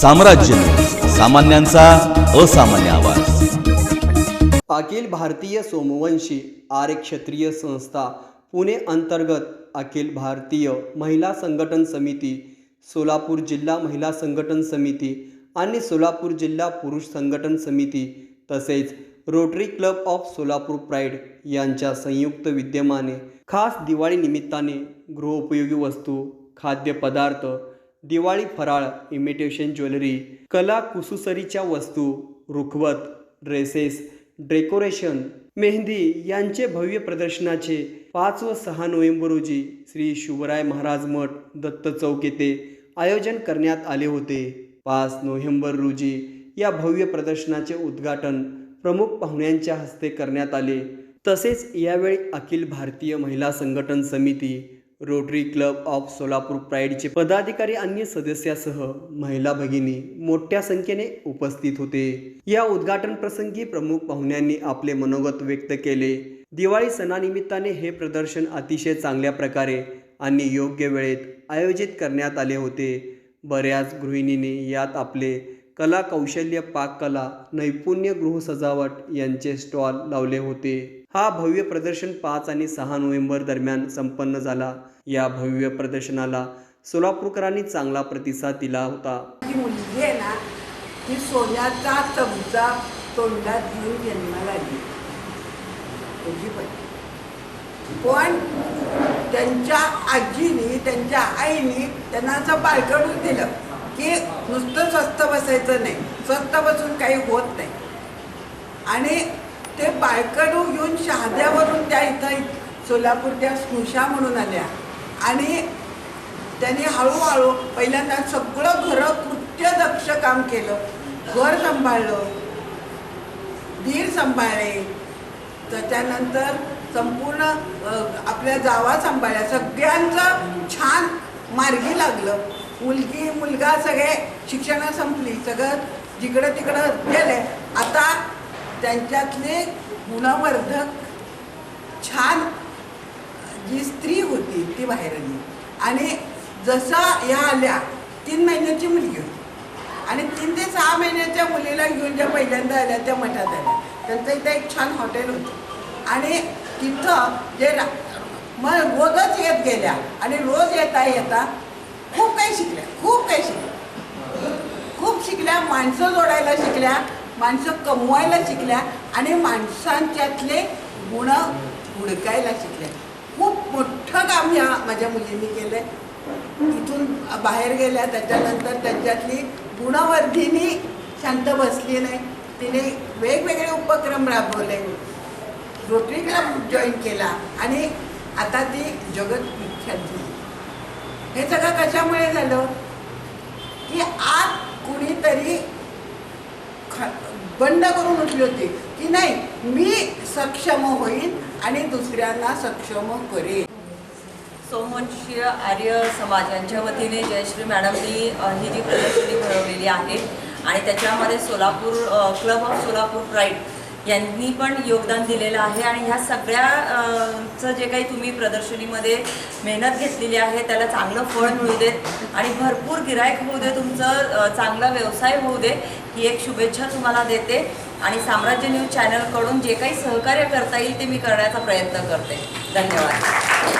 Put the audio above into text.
साम्राज्य. सामान्यांचा असामान्य आवाज. अखिल भारतीय सोमवंशी आर्य क्षत्रिय संस्था पुणे अंतर्गत अखिल भारतीय महिला संघटन समिती सोलापूर जिल्हा महिला संघटन समिती आणि सोलापूर जिल्हा पुरुष संघटन समिती तसेच rotary club of Solapur pride यांच्या संयुक्त विद्यमाने खास दिवाळी निमित्ताने गृहोपयोगी वस्तू खाद्यपदार्थ दिवाळी फराळ इमिटेशन ज्वेलरी कला कुसुसरीच्या वस्तू रुखवत ड्रेसेस डेकोरेशन मेहंदी यांचे भव्य प्रदर्शनाचे पाच व सहा नोव्हेंबर रोजी श्री शिवराय महाराज मठ दत्त चौक येथे आयोजन करण्यात आले होते. पाच नोव्हेंबर रोजी या भव्य प्रदर्शनाचे उद्घाटन प्रमुख पाहुण्यांच्या हस्ते करण्यात आले. तसेच यावेळी अखिल भारतीय महिला संघटन समिती रोटरी क्लब ऑफ सोलापूर प्राईडचे पदाधिकारी आणि सदस्यासह महिला भगिनी मोठ्या संख्येने उपस्थित होते. या उद्घाटन प्रसंगी प्रमुख पाहुण्यांनी आपले मनोगत व्यक्त केले. दिवाळी सणानिमित्ताने हे प्रदर्शन अतिशय चांगल्या प्रकारे आणि योग्य वेळेत आयोजित करण्यात आले होते. बऱ्याच गृहिणींनी यात आपले कला कौशल्य पाककला नैपुण्य गृह सजावट यांचे स्टॉल लावले होते. हा भव्य प्रदर्शन पाच आणि सहा नोव्हेंबर दरम्यान संपन्न झाला. या भव्य प्रदर्शनाला सोलापूरकरांनी चांगला प्रतिसाद दिला होता. मुलगी आहे ना ती सोन्याचा चमचा तोंडात घेऊन जन्माला पण त्यांच्या आजीनी त्यांच्या आईनी त्यांना असं बाळकडून दिलं. की नुसतं स्वस्त बसायचं नाही. स्वस्त बसून काही होत नाही. आणि ते बायकडू घेऊन शहाद्यावरून त्या इथं सोलापूर त्या स्नुषा म्हणून आल्या. आणि त्यांनी हळूहळू पहिल्यांदा सगळं घरं कृत्य दक्ष काम केलं. घर सांभाळलं. धीर सांभाळले. त्याच्यानंतर संपूर्ण आपल्या जावा सांभाळल्या. सगळ्यांचं छान मार्गी लागलं. मुलगी मुलगा सगळे शिक्षणं संपली. सगळं जिकडं तिकडं गेले. आता त्यांच्यातले गुणवर्धक छान जी स्त्री होती ती बाहेर आली. आणि जसा ह्या आल्या तीन महिन्याची मुलगी होती. आणि तीन ते सहा महिन्याच्या मुलीला घेऊन ज्या पहिल्यांदा आल्या त्या मठात आल्या. त्यांचं इथं एक छान हॉटेल होतं. आणि तिथं जे मग रोजच येत गेल्या. आणि रोज येता येता खूप काही शिकल्या खूप काही शिकल्या. खूप शिकल्या माणसं जोडायला शिकल्या माणसं कमवायला शिकल्या आणि माणसांच्यातले गुण हुडकायला शिकल्या. खूप मोठं काम ह्या माझ्या मुलींनी केलं इथून बाहेर गेल्या त्याच्यानंतर त्यांच्यातली गुणवर्धिनी शांत बसली नाही. तिने वेगवेगळे उपक्रम राबवले. रोटरी क्लब जॉईन केला आणि आता ती जगत विख्यात झाली. हे सगळं कशामुळे झालं? की आज कुणीतरी ख- बंड करून उठली होती की नाही मी सक्षम होईन आणि दुसऱ्यांना सक्षम करेन. सोमवंशीय आर्य समाज यांच्या वतीने जयश्री मॅडमनी ही जी प्रदर्शनी भरवलेली आहे आणि त्याच्यामध्ये Solapur club of Solapur pride यांनी पण योगदान दिलेलं आहे आणि ह्या सगळ्या चं जे काही तुम्ही प्रदर्शनीमध्ये मेहनत घेतलेली आहे त्याला चांगलं फळ मिळू देत आणि भरपूर गिरायक होऊ दे तुमचं चांगला व्यवसाय होऊ दे ही एक शुभेच्छा तुम्हाला देते आणि साम्राज्य न्यूज चॅनलकडून जे काही सहकार्य करता येईल ते मी करण्याचा प्रयत्न करते. धन्यवाद.